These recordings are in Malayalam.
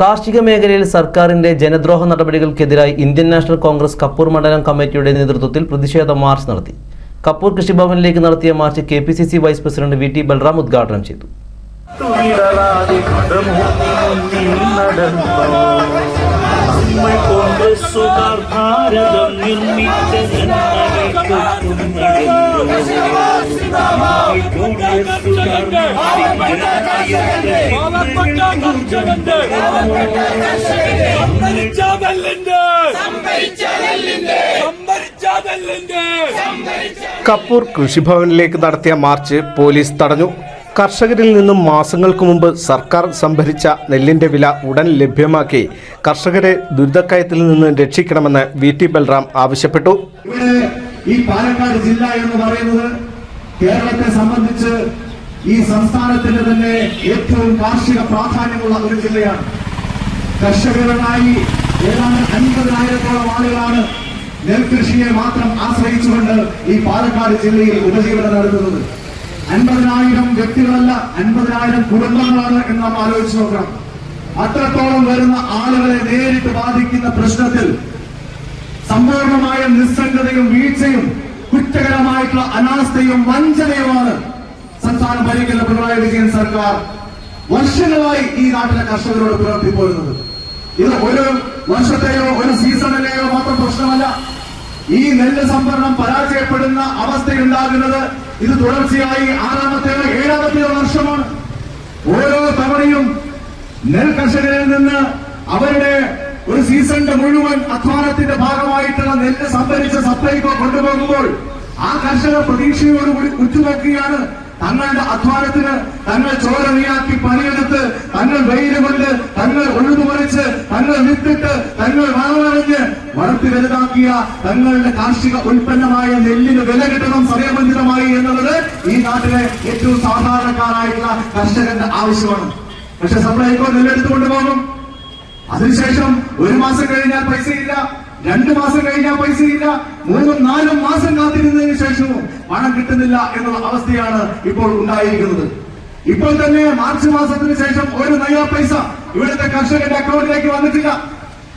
കാർഷിക മേഖലയിൽ സർക്കാരിന്റെ ജനദ്രോഹ നടപടികൾക്കെതിരായി ഇന്ത്യൻ നാഷണൽ കോൺഗ്രസ് കപ്പൂർ മണ്ഡലം കമ്മിറ്റിയുടെ നേതൃത്വത്തിൽ പ്രതിഷേധ മാർച്ച് നടത്തി. കപ്പൂർ കൃഷിഭവനിലേക്ക് നടത്തിയ march K P C C vice president V T Balram ഉദ്ഘാടനം ചെയ്തു. കപ്പൂർ കൃഷിഭവനിലേക്ക് നടത്തിയ മാർച്ച് പോലീസ് തടഞ്ഞു. കർഷകരിൽ നിന്നും മാസങ്ങൾക്ക് മുമ്പ് സർക്കാർ സംഭരിച്ച നെല്ലിന്റെ വില ഉടൻ ലഭ്യമാക്കി. കർഷകരെ ദുരിതക്കയത്തിൽ നിന്ന് രക്ഷിക്കണമെന്ന് വി ടി ബൽറാം ആവശ്യപ്പെട്ടു. ഈ പാലക്കാട് ജില്ല എന്ന് പറയുന്നത് കേരളത്തെ സംബന്ധിച്ച് ഈ സംസ്ഥാനത്തിന്റെ തന്നെ ഏറ്റവും കാർഷിക പ്രാധാന്യമുള്ള ഒരു ജില്ലയാണ്. കർഷകരുമായി ഏതാണ്ട് അൻപതിനായിരത്തോളം ആളുകളാണ് നെൽകൃഷിയെ മാത്രം ആശ്രയിച്ചുകൊണ്ട് ഈ പാലക്കാട് ജില്ലയിൽ ഉപജീവനം നടത്തുന്നത്. അൻപതിനായിരം വ്യക്തികളല്ല അൻപതിനായിരം കുടുംബങ്ങളാണ് എന്ന് നാം ആലോചിച്ച് നോക്കണം. അത്രത്തോളം വരുന്ന ആളുകളെ നേരിട്ട് ബാധിക്കുന്ന പ്രശ്നത്തിൽ സമ്പൂർണമായ നിസ്സംഗതയും വീഴ്ചയും കുറ്റകരമായിട്ടുള്ള അനാസ്ഥയും വഞ്ചനയുമാണ് സംസ്ഥാനം ഭരിക്കുന്ന പിണറായി വിജയൻ സർക്കാർ വർഷങ്ങളായി ഈ നാട്ടിലെ കർഷകരോട് പുലർത്തിപ്പോരുന്നത് ഇത് ഒരു വർഷത്തെയോ ഒരു സീസണിലെയോ മാത്രം പ്രശ്നമല്ല. ഈ നെല്ല് സംഭരണം പരാജയപ്പെടുന്ന അവസ്ഥയുണ്ടാകുന്നത് ഇത് തുടർച്ചയായി ആറാമത്തെയോ ഏഴാമത്തെയോ വർഷമാണ്. ഓരോ തവണയും നെൽ കർഷകരിൽ നിന്ന് അവരുടെ സീസണിന്റെ മുഴുവൻ അധ്വാനത്തിന്റെ ഭാഗമായിട്ടുള്ള നെല്ല് സംഭരിച്ച സപ്ലൈകോ കൊണ്ടുപോകുമ്പോൾ ആ കർഷകർ പ്രതീക്ഷയോടുകൂടി ഉറ്റുനോക്കുകയാണ്. തങ്ങളുടെ അധ്വാനത്തിന് തങ്ങൾ ചോര നീയാക്കി പണിയെടുത്ത് തങ്ങൾ വെയിൽ കൊണ്ട് തങ്ങൾ ഉഴുതുമറിച്ച് തങ്ങൾ വിത്തിട്ട് തങ്ങൾ വളമറിഞ്ഞ് വളർത്തി വലുതാക്കിയ തങ്ങളുടെ കാർഷിക ഉൽപ്പന്നമായ നെല്ലിന് വില കിട്ടണം സമയബന്ധിതമായി എന്നുള്ളത് ഈ നാട്ടിലെ ഏറ്റവും സാധാരണക്കാരായിട്ടുള്ള കർഷകന്റെ ആവശ്യമാണ്. പക്ഷെ സപ്ലൈകോ നെല്ലെടുത്തുകൊണ്ട് പോകും അതിനുശേഷം ഒരു മാസം കഴിഞ്ഞാൽ പൈസ ഇല്ല രണ്ടു മാസം കഴിഞ്ഞാൽ പൈസ ഇല്ല മൂന്നും നാലും മാസം കാത്തിരുന്നതിന് ശേഷവും പണം കിട്ടുന്നില്ല എന്നുള്ള അവസ്ഥയാണ് ഇപ്പോൾ ഉണ്ടായിരിക്കുന്നത്. ഇപ്പോൾ തന്നെ മാർച്ച് മാസത്തിന് ശേഷം ഒരു നയ പൈസ ഇവിടുത്തെ കർഷകന്റെ അക്കൗണ്ടിലേക്ക് വന്നിട്ടില്ല.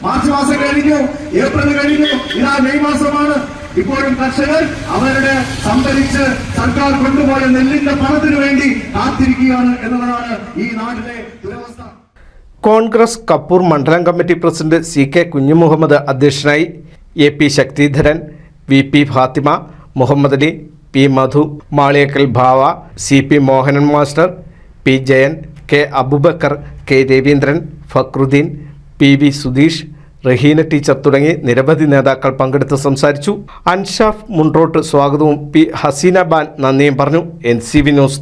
മാർച്ച് മാസം കഴിഞ്ഞു ഏപ്രിൽ കഴിഞ്ഞു ഇതാ മെയ് മാസമാണ്. ഇപ്പോഴും കർഷകർ അവരുടെ സംഭരിച്ച് സർക്കാർ കൊണ്ടുപോയ നെല്ലിന്റെ പണത്തിനു വേണ്ടി കാത്തിരിക്കുകയാണ് എന്നുള്ളതാണ് ഈ നാട്ടിലെ ദുരവസ്ഥ. കോൺഗ്രസ് കപ്പൂർ മണ്ഡലം committee president C K Kunjumuhammed അധ്യക്ഷനായി A P Sakthidharan V P Fathima Muhammad Ali P Madhu Maliyakkal ഭാവ C P Mohanan master P Jayan K Abubakar K Raveendran Fakhruddin P V Sudheesh Raheena teacher തുടങ്ങി നിരവധി നേതാക്കൾ പങ്കെടുത്ത് സംസാരിച്ചു. അൻഷാഫ് മുൺട്രോട്ട് സ്വാഗതവും പി ഹസീന ബാൻ നന്ദിയും പറഞ്ഞു. N C V news